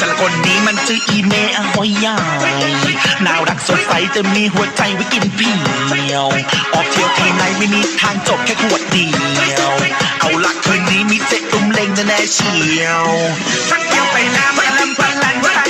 ฉันคนนี้มันชื่อีเมออใหญ่น่ารักสดใสจะมีหัวใจไว้กินเพียว ออกเที่ยวทีไหนไม่มีทางจบแค่ขวดเดียว เอาลักคืนนี้มีเจ๊ตุ้มเล็งจะแน่เชียวสักเดียวไปน้ำมันลำพันลันว่า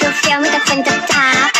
จะเฟี้ยวไม่แต่คนจับจับ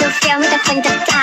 จะเฟี้ยวมีแต่คนจะจ้า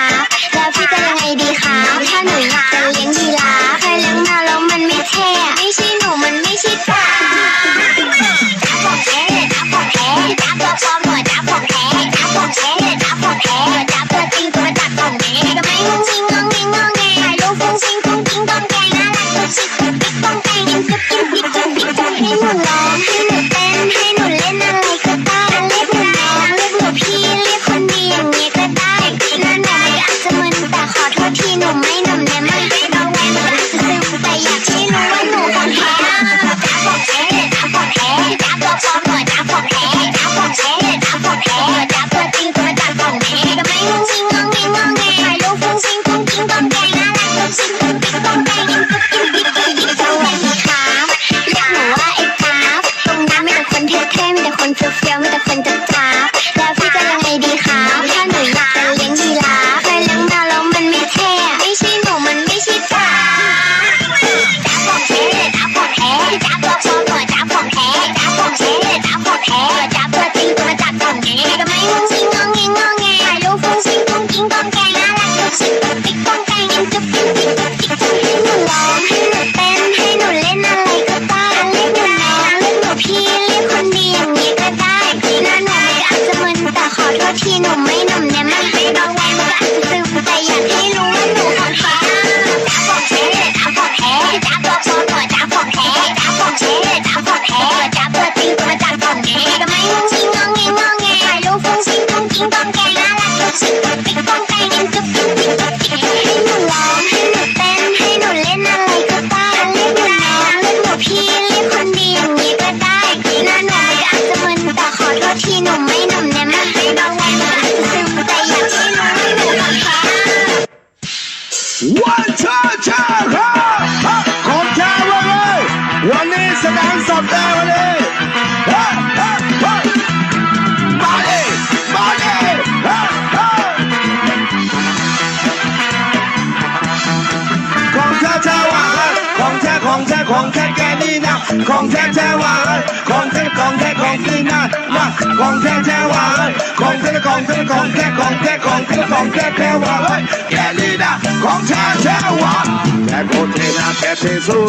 ของแท้แท้หวานของแท้ของแท้ของจริงนะนะของแท้แท้หวานของแท้ของแท้ของแท้ของแท้ของแท้ของแท้แท้หวานแกนี่นะของแท้แท้หวานแกโคเทนะแกเทสุด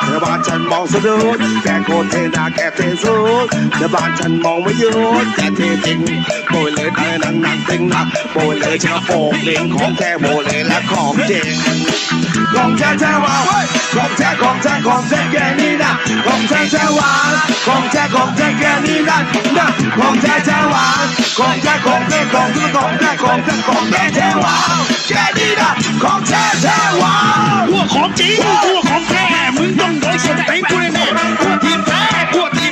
เธอบ้านฉันมองสะดุดแกโคเทนะแกเทสุดเธอบ้านฉันมองไม่หยุดแกเทจริงโบยเลยเธอนังนังจริงนะโบยเลยชาโปกเลี้ยงของแท้โบยเลยและของจริง ของแท้แท้หวานของแท้ของแท้ของแท้แกนี่นะของแท้แท้หวานของแท้ของแท้แกนี่นะนะของแท้แท้หวานของแท้ของแท้ของแท้ของแท้ของแท้ของแท้แท้หวานแกนี่นะของแท้แท้หวานพวกของจริงพวกของแท้มึงต้องโดนสตีกูแน่พวกทีมแท้พวกทีม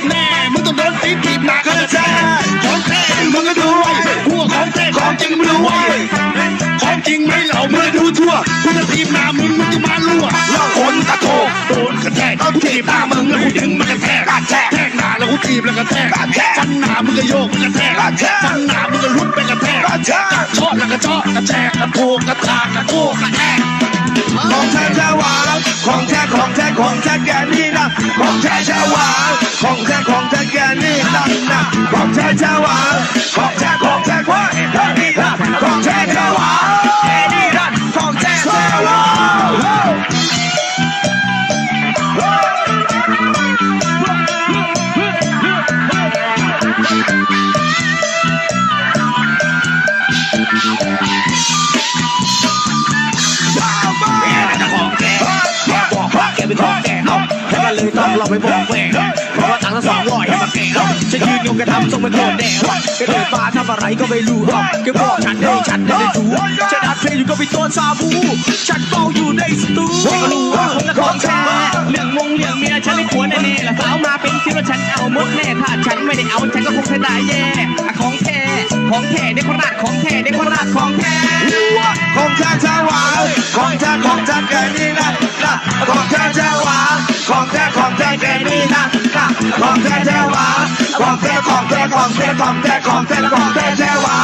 กีบหน้ามึงแล้วกูดึงมันกระแทกกระแทกแทกหน้าแล้วกูทีบแล้วกระแทกกระแทกฟันหน้ามึงก็โยกมันกระแทกกระแทกฟันหน้ามึงก็ลุดไปกระแทกกระแทกชอบแล้วก็ชอบกระแทกกระโทกกระทากกระโทกกระแทกของแท้แท้หวานของแท้ของแท้ของแท้แกนี่นะของแท้แท้หวานของแท้ของแท้แกนี่นะนะของแท้แท้หวานข ไปบอกแกเพราะว่าตังค์ละสองร้อยให้มาแกเอาจะยืนยงกระทำทรงเป็นโคตรแดงวะแกเดินมาทำอะไรก็ไม่รู้เอาแกบอกฉันให้ฉันได้ดูฉันอัดเพลงอยู่ก็ไปตัวซาบูฉันเฝ้าอยู่ในสตูก็รู้ว่าคนละของแท้เรื่องมงเรื่องเมียฉันไม่ควรแน่ๆละสาวมาเป็นสิว่าฉันเอาหมดแน่ถ้าฉันไม่ได้เอาฉันก็คงจะได้แย่อะของแท้ของแท้เด็กคนรักของแท้เด็กคนรักของแท้ของแท้แท้หวานของแท้ของแท้แกนี่นะนะของแท้แท้หวาน ของแท้ของแท้แกนี่นะนะของแท้แท้หวาของแท้ของแท้ของแท้ของแท้ของแท้ของแท้แท้หวา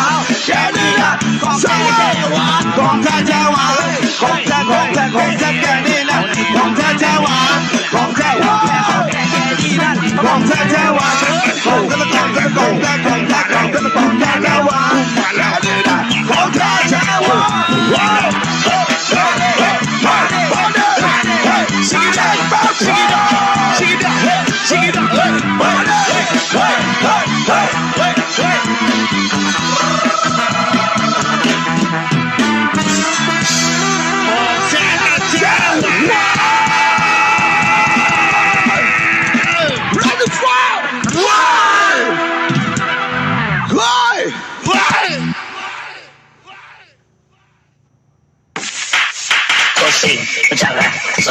แกนี่นะของแท้แท้หวาของแท้แท้หวาของแท้ของแท้ของแท้แกนี่นะของแท้แท้หวาของแท้ของแท้ของแท้แกนี่นะของแท้แท้หวาของแท้ของแท้ของแท้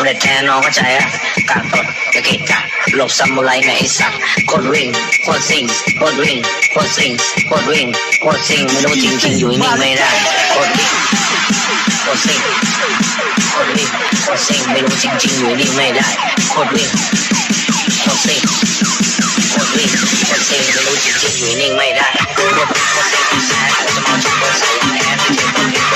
เด็จแทนน้องเข้าใจอะกาดตดตะเกียกะหลบซามูไรในไอ้สัตว์กดวิ่งกดสิ่งกดวิ่งกดสิ่งกดวิ่งกดสิ่งไม่รู้จริงๆอยู่นิ่งไม่ได้กดวิ่งกดสิ่งกดวิ่งกดสิ่งไม่รู้จริงๆอยู่นิ่งไม่ได้กดวิ่งกดสิ่งกดวิ่งกดสิ่งไม่รู้จริงๆอยู่นิ่งไม่ได้กดวิ่งกดสิ่งแสนจะมองจุดเบอร์ใส่แอนที่เจ็บคนที่เค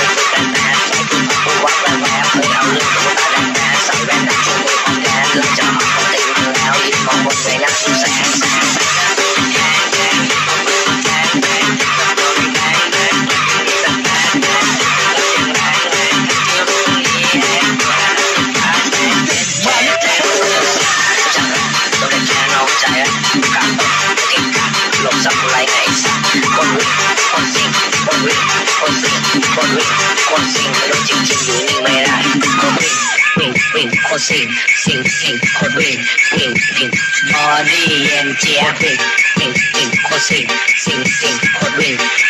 ยเคนสิ่งไม่รู้จริงจริงอยู่นิ่งไม่ได้คนวิ่งวิ่งวิ่งคนสิ่งสิ่งสิ่งคนวิ่งวิ่งวิ่งบอดี้เย็นเจี๊ยบวิ่งวิ่งวิ่งคนสิ่งสิ่งสิ่งคนวิ่งวิ่งวิ่ง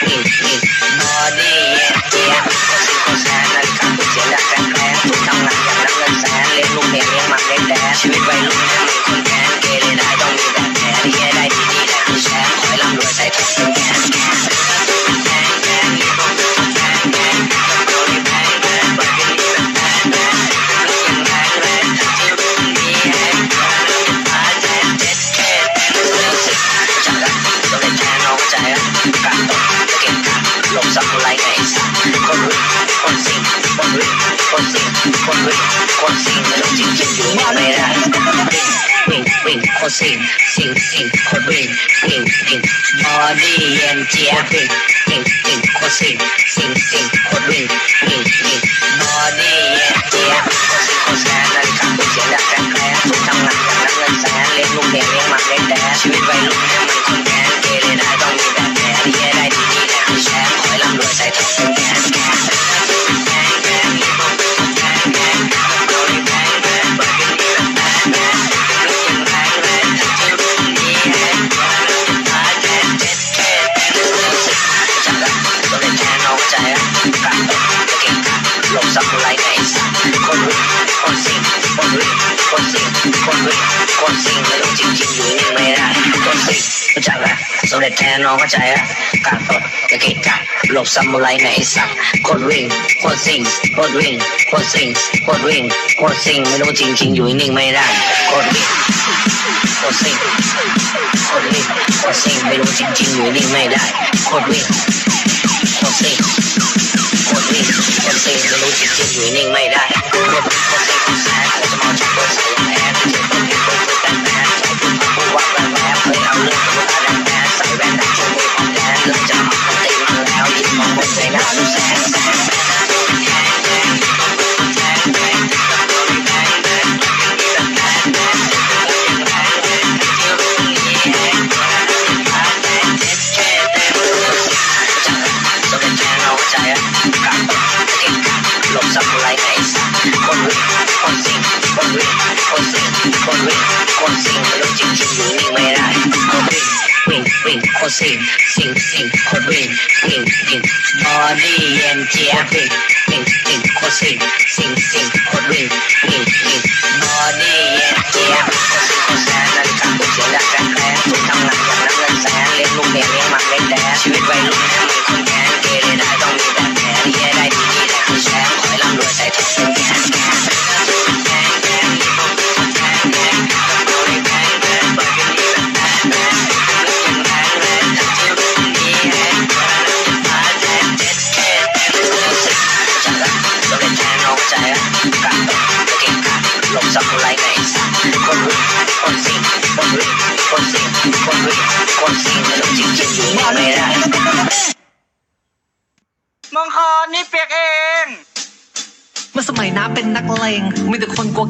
Sing, sing, coding, sing, sing, money and sing sing sink, sing, sing. คนวิ่งคนซิงไม่รู้จริงๆอยู่นิ่งไม่ได้คนซิงรู้จักละสำเร็จแทนน้องเข้าใจอะกัดตกเก่งกัดหลบสับไรไหนสักคนวิ่งคนซิงคนวิ่งคนซิงคนวิ่งคนซิงไม่รู้จริงๆอยู่นิ่งไม่ได้คนวิ่งคนซิงคนวิ่งคนซิงไม่รู้จริงๆอยู่นิ่งไม่ได้คนวิ่ง supply base. Conway, Consing, Conway, Consing, Conway, Consing, looking to you, numeral. Conway, wing, wing, Consing, sing, sing, Conway, wing, wing, body and geography. Wing, wing, Consing, sing, sing, Conway, wing, wing, body and flying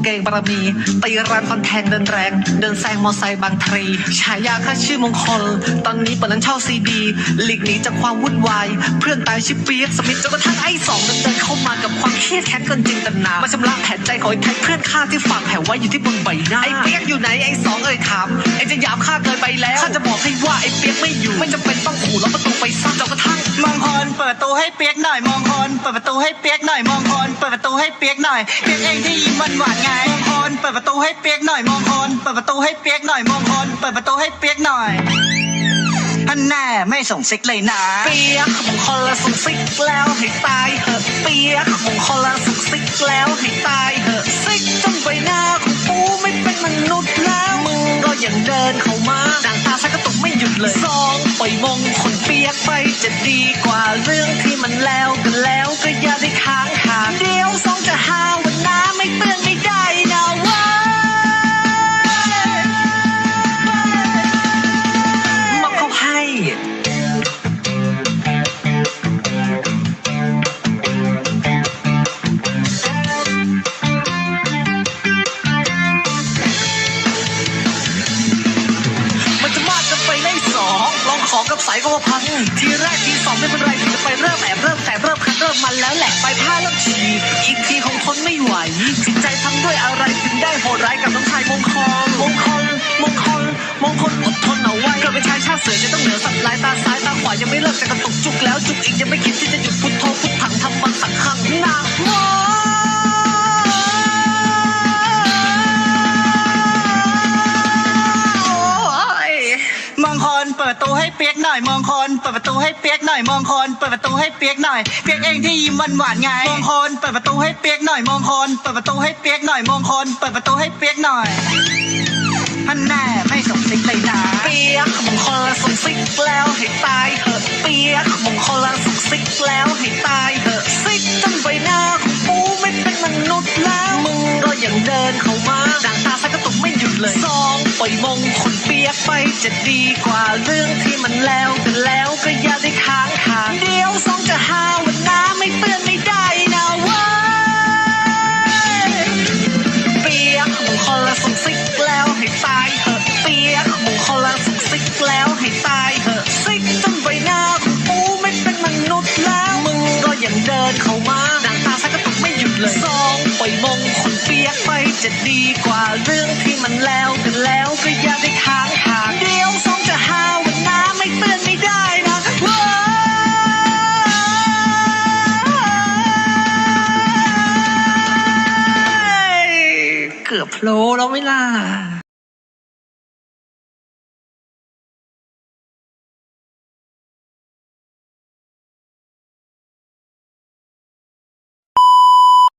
เลงมีแต่คนกงบารมีตีรันฟันแทงเดินแรง เดินแซงมอไซค์บางทรีฉายาข้าชื่อมงคล ตอนนี้เปิดร้านเช่าซีดี หลีกหนีจากความวุ่นวาย เพื่อนตายชื่อเปียกสมิธจนกระทั่งไอ้สองเดินเดินเข้ามากับความเครียดแค้นเกินจินตนา มาชำระแผลใจของไอ้แท็กเพื่อนข้าที่ฝากแผลไว้อยู่ที่บนใบหน้าไอ้เปียกอยู่ไหนไอ้สองเอ่ยถามไอ้จะหยามข้าเกินไปแล้วข้าจะบอกให้ว่าไอ้เปียกไม่อยู่ไม่จำเป็นต้องขู่แล้วประตูไปซ้ำจนกระทั่งมองคลเปิดประตูให้เปียกหน่อยมองคลเปิดประตูให้เปียกหน่อยมองคลเปิดประตูให้เปียกหน่อยเปียกเองที่ยิ้มหวานหวานๆไงมงคลเปิดประตูให้เปียกหน่อยมงคลเปิดประตูให้เปียกหน่อยมงคลเปิดประตูให้เปียกหน่อยท่านแน่ไม่ส่งซิกเลยนะ เปียกมงคลละสุกซิกแล้วให้ตายเหอะเปียกมงคลละสุกซิกแล้วให้ตายเหอะซิกจนใบหน้าของปูไม่เป็นมนุษย์แล้วมึงก็ยังเดินเข้ามาด่างตาฉันก็ตกไม่หยุดเลยสองปล่อยมงคลเปียกไปจะดีกว่าเรื่องที่มันแล้วกันแล้วก็อย่าได้ค้างคาเดี๋ยวสองจะหาวัน น้าไม่เตือนไม่ได้ ได้โหดร้ายกับน้องชายมงคลมงคลมงคลมงคลอดทนเอาไว้เกิดเป็นชายชาติเสือจะต้องเหนือสัตว์ลายตาซ้ายตาขวายังไม่เลิกจะกระตุกจุกแล้วจุกอีกยังไม่คิดที่จะหยุดพุทโธพุทถังทำมันสังขังหนักโมมงคลเปิดประตูให้เปียกหน่อยมงคลเปิดประตูให้เปียกหน่อยมงคลเปิดประตูให้เปียกหน่อยเปียกเองที่ยิ้มหวานหวานๆไงมงคลเปิดประตููให้เปียกหน่อยมงคล เปิดประตูให้เปียกหน่อยมงคล เปิดประตูให้เปียกหน่อยท่านแน่ไม่ส่งซิกเลยนะเปียกมงคลสุกซิกแล้วให้ตายเหอะเปียกมงคลสุกซิกแล้วให้ตายเหอะซิกจนใบหน้าของปูไม่เป็นมนุษย์แล้ว มึงก็ยังเดินเข้ามาด่างตาฉันก็ตกไม่หยุดเลยสองปล่อยมงคนเปียกไปจะดีกว่าเรื่องที่มันแล้วกันแล้วก็อย่าได้ค้างคาเดี๋ยวสองจะหาวันน้ำไม่เปื้อนไม่ได้ เปียกมงคลละส่งซิกแล้วให้ตายเถอะซิกจนใบหน้าของปูไม่เป็นมนุษย์แล้ว มึงก็ยังเดินเข้ามาหนังตาซักกระตุกไม่หยุดเลยสองปล่อยมงคนเปียกไปจะดีกว่าเรื่องที่มันแล้วกันแล้วก็อย่าได้ค้างคาเดียวสองจะหาวันน้ำไม่เปื้อนไม่ได้นะเว้ยเกือบโผล่แล้วไม่ล่ะ